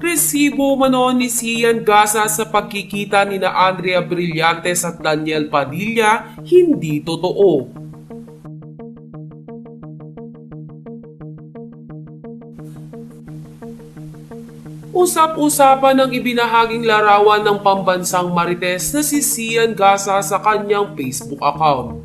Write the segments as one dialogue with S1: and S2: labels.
S1: Resibo mano ni Sian Gaza sa pagkikita ni na Andrea Brillantes at Daniel Padilla hindi totoo. Usap-usapan ng ibinahaging larawan ng pambansang Marites na si Sian Gaza sa kanyang Facebook account.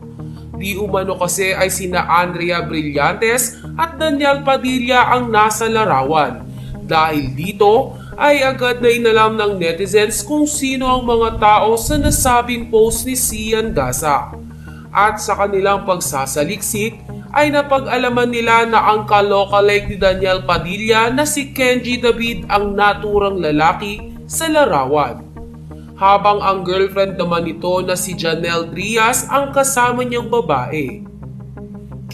S1: Di umano kasi ay sina Andrea Brillantes at Daniel Padilla ang nasa larawan. Dahil dito ay agad na inalam ng netizens kung sino ang mga tao sa nasabing post ni Sian Gaza. At sa kanilang pagsasaliksik ay napag-alaman nila na ang kalokalike ni Daniel Padilla na si Kenji David ang naturang lalaki sa larawan. Habang ang girlfriend naman nito na si Janelle Trias ang kasama niyang babae.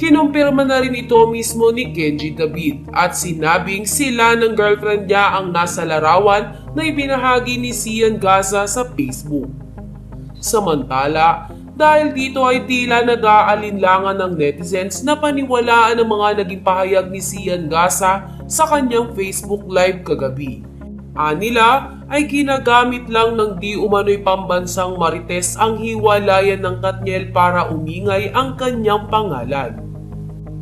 S1: Kinumpirma na rin ito mismo ni Kenji David at sinabing sila ng girlfriend niya ang nasa larawan na ibinahagi ni Sian Gaza sa Facebook. Samantala, dahil dito ay tila nag-aalinlangan ng netizens na paniwalaan ang mga naging pahayag ni Sian Gaza sa kanyang Facebook Live kagabi. Anila ay ginagamit lang ng di umano'y pambansang Marites ang hiwalayan ng Katniel para umingay ang kanyang pangalan.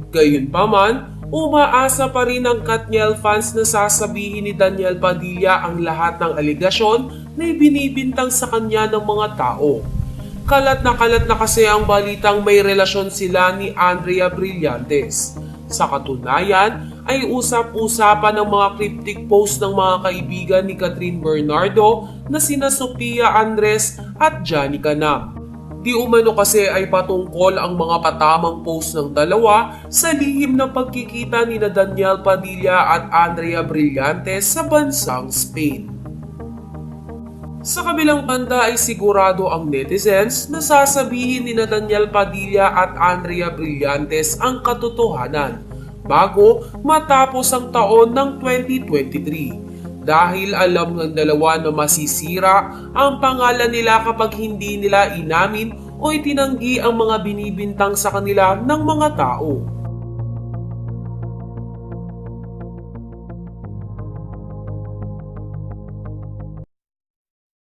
S1: Gayunpaman, umaasa pa rin ang Katniel fans na sasabihin ni Daniel Padilla ang lahat ng aligasyon na ibinibintang sa kanya ng mga tao. Kalat na kalat na kasi ang balitang may relasyon sila ni Andrea Brillantes. Sa katunayan, ay usap-usapan ng mga cryptic post ng mga kaibigan ni Catherine Bernardo na sina Sofia Andres at Johnny Canam. Di umano kasi ay patungkol ang mga patamang post ng dalawa sa lihim ng pagkikita ni na Daniel Padilla at Andrea Brillantes sa bansang Spain. Sa kabilang banda ay sigurado ang netizens na sasabihin ni na Daniel Padilla at Andrea Brillantes ang katotohanan bago matapos ang taon ng 2023 dahil alam ng dalawa na masisira ang pangalan nila kapag hindi nila inamin o itinanggi ang mga binibintang sa kanila ng mga tao.